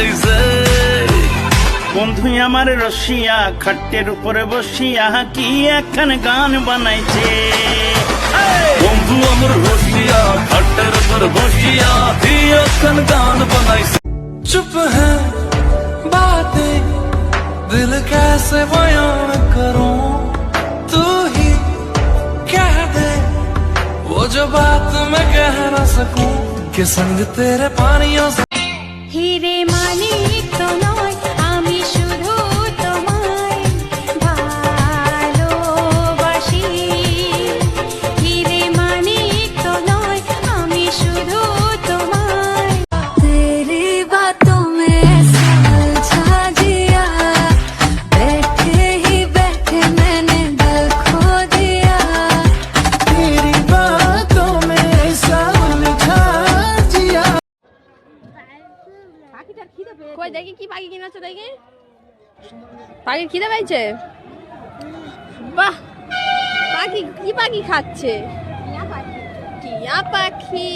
जैसे বন্ধু আমার রসিয়া খাটের উপরে বসিয়া কি এখন গান বানাইছে বন্ধু আমার রসিয়া খাটের উপর বসিয়া এখন গান বানাইছে चुप है बातें दिल कैसे बयान करूं तू ही कह दे वो जो बात मैं कह ना सकूं कि संग तेरे पानियों से কই দেখি কি পাখি কিনেছো দেখি। পাখির খিদে পেয়েছে? বাহ! পাখি কি পাখি খাচ্ছে? টিয়া পাখি।